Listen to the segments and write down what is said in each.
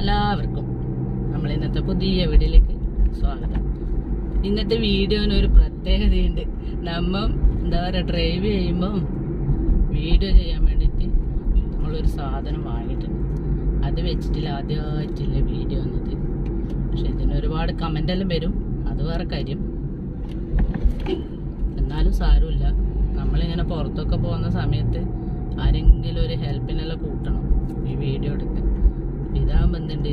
എല്ലാവർക്കും നമ്മൾ ഇന്നത്തെ പുതിയ വീഡിയോയിലേക്ക് സ്വാഗതം. ഇന്നത്തെ വീഡിയോന് ഒരു പ്രത്യേകതയുണ്ട്. നമ്മൾ എന്താ പറയുക ഡ്രൈവ് ചെയ്യുമ്പം വീഡിയോ ചെയ്യാൻ വേണ്ടിയിട്ട് നമ്മളൊരു സാധനം വാങ്ങിയിട്ടുണ്ട് അത് വെച്ചിട്ടില്ല ആദ്യമായിട്ടില്ല വീഡിയോ എന്നത് പക്ഷെ ഇതിന് ഒരുപാട് കമന്റ് എല്ലാം വരും. അത് വേറെ കാര്യം. എന്നാലും സാരമില്ല. നമ്മളിങ്ങനെ പുറത്തൊക്കെ പോകുന്ന സമയത്ത് ആരെങ്കിലും ഒരു ഹെൽപ്പിനെല്ലാം കൂട്ടണം ഈ വീഡിയോ എടുക്കാൻ ഇതാകുമ്പോൾ എന്തുണ്ട്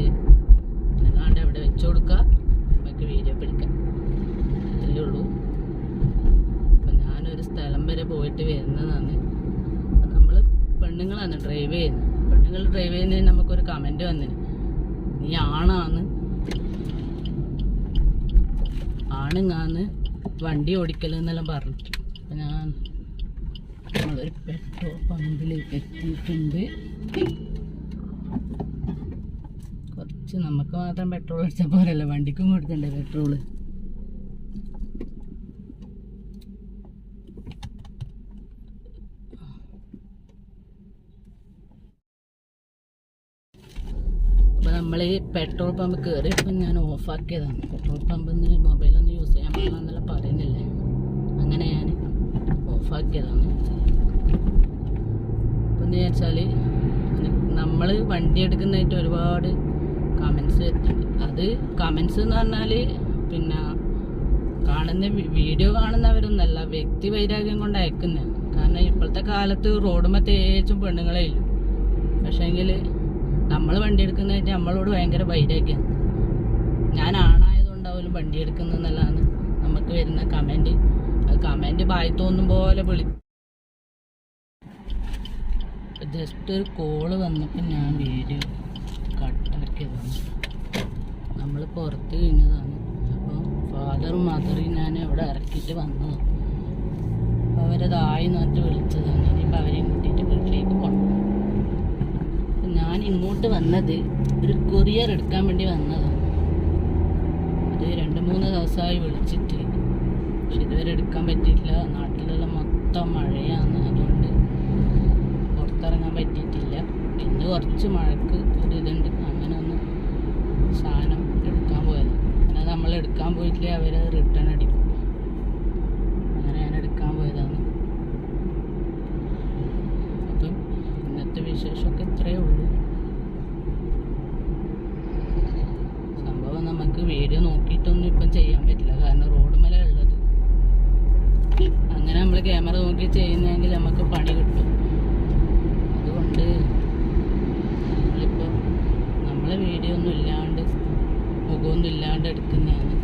നിങ്ങാണ്ട് അവിടെ വെച്ചു കൊടുക്കുക നമുക്ക് വീഡിയോ പിടിക്കാം അത്രയേ ഉള്ളൂ അപ്പം ഞാനൊരു സ്ഥലം വരെ പോയിട്ട് വരുന്നതാണ്. നമ്മൾ പെണ്ണുങ്ങളാണ് ഡ്രൈവ് ചെയ്യുന്നത്. പെണ്ണുങ്ങൾ ഡ്രൈവ് ചെയ്യുന്നതിന് നമുക്കൊരു കമന്റ് വന്നിന് നീ ആണാന്ന്? ആണുങ്ങാന്ന്. വണ്ടി ഓടിക്കലെന്നെല്ലാം പറഞ്ഞു അപ്പം ഞാൻ നമ്മളൊരു പെട്രോൾ പമ്പിലേക്ക് എത്തിയിട്ടുണ്ട്. കുറച്ച് നമുക്ക് മാത്രം പെട്രോൾ അടിച്ചാൽ പോരല്ലോ. വണ്ടിക്കും കൊടുക്കണ്ടേ പെട്രോൾ അപ്പോൾ നമ്മൾ ഈ പെട്രോൾ പമ്പ് കയറിയപ്പോൾ ഞാൻ ഓഫാക്കിയതാണ് പെട്രോൾ പമ്പിൽ മൊബൈലൊന്നും യൂസ് ചെയ്യാൻ പാടില്ലെന്നല്ല പറയുന്നില്ലേ? അങ്ങനെ ഞാൻ ഓഫാക്കിയതാണ് അപ്പം എന്ന് വെച്ചാൽ നമ്മൾ വണ്ടി എടുക്കുന്നതായിട്ട് ഒരുപാട് കമൻസ് അത് കമൻസ് എന്ന് പറഞ്ഞാൽ പിന്നെ കാണുന്ന വീഡിയോ കാണുന്നവരൊന്നല്ല വ്യക്തി വൈരാഗ്യം കൊണ്ട് അയക്കുന്നതാണ്. കാരണം ഇപ്പോഴത്തെ കാലത്ത് റോഡുമ്പോൾ തേച്ചും പെണ്ണുങ്ങളെ ഇല്ല? പക്ഷേങ്കിൽ നമ്മൾ വണ്ടി എടുക്കുന്നതായിട്ട് നമ്മളോട് ഭയങ്കര വൈരാഗ്യം. ഞാൻ ആണായതുകൊണ്ടാവും വണ്ടി എടുക്കുന്നതെന്നല്ലാന്ന് നമുക്ക് വരുന്ന കമന്റ് കമന്റ് ബായി തോന്നും പോലെ വിളി ജസ്റ്റ് ഒരു കോൾ വന്നപ്പോൾ ഞാൻ വീഡിയോ കട്ടാക്കിയതാണ് നമ്മൾ പുറത്ത് കഴിഞ്ഞതാണ് അപ്പോൾ ഫാദറും മദറും ഞാൻ ഇവിടെ ഇറക്കിയിട്ട് വന്നതാണ് അവരതായി എന്നിട്ട് വിളിച്ചതാണ്. ഇനിയിപ്പോൾ അവരെയും കൂട്ടിയിട്ട് വീട്ടിലേക്ക് പോകണം അപ്പോൾ ഞാൻ ഇങ്ങോട്ട് വന്നത് ഒരു കൊറിയർ എടുക്കാൻ വേണ്ടി വന്നതാണ് അത് രണ്ട് മൂന്ന് ദിവസമായി വിളിച്ചിട്ട്. പക്ഷെ ഇതുവരെ എടുക്കാൻ പറ്റിയിട്ടില്ല. നാട്ടിലുള്ള മൊത്തം മഴയാണ്. അതുകൊണ്ട് പുറത്തിറങ്ങാൻ പറ്റിയിട്ടില്ല. ഇന്ന് കുറച്ച് മഴക്ക് ഒരു ഇതുണ്ട്. അങ്ങനെ ഒന്ന് സാധനം എടുക്കാൻ പോയത്. അങ്ങനെ നമ്മൾ എടുക്കാൻ പോയിട്ടില്ല അവർ റിട്ടേൺ അടിക്കും അങ്ങനെ ഞാൻ എടുക്കാൻ പോയതാണ് അപ്പം ഇന്നത്തെ വിശേഷമൊക്കെ ഇത്രയേ ഉള്ളൂ സംഭവം നമുക്ക് വീഡിയോ നോക്കിയിട്ടൊന്നും ഇപ്പം ചെയ്യാൻ പറ്റില്ല. കാരണം റോഡ് മേലെ ഉള്ളത്. അങ്ങനെ നമ്മൾ ക്യാമറ നോക്കി ചെയ്യുന്നതെങ്കിൽ നമുക്ക് പണി കിട്ടും. അതുകൊണ്ട് നമ്മളിപ്പോൾ നമ്മളെ വീഡിയോ ഒന്നും ഇല്ലാണ്ട് മുഖമൊന്നും ഇല്ലാണ്ട് എടുക്കുന്നതാണ്.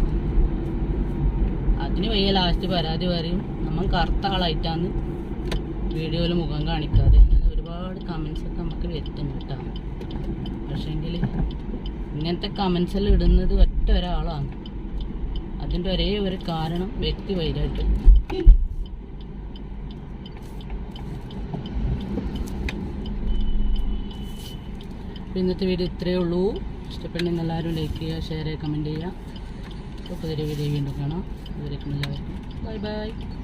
അതിന് വയ്യ ലാസ്റ്റ് പരാതി പറയും നമ്മൾ കറുത്ത ആളായിട്ടാണ് വീഡിയോയിൽ മുഖം കാണിക്കാതെ. അങ്ങനെ ഒരുപാട് കമൻസൊക്കെ നമുക്ക് വരുത്തുന്നു കേട്ടോ. ഇങ്ങനത്തെ കമൻസ് എല്ലാം ഇടുന്നത് ഒറ്റ ഒരാളാണ്. അതിന്റെ ഒരേ ഒരു കാരണം വ്യക്തി വൈരാഗ്യം. ഇന്നത്തെ വീഡിയോ ഇത്രയേ ഉള്ളൂ. ഇഷ്ടപ്പെട്ടെങ്കിൽ എല്ലാവരും ലൈക്ക് ചെയ്യുക ഷെയർ ചെയ്യുക കമന്റ് ചെയ്യുക. അപ്പോൾ പുതിയൊരു വീഡിയോ വീണ്ടും കാണാം. അതുവരേക്കും എല്ലാവർക്കും. Bye bye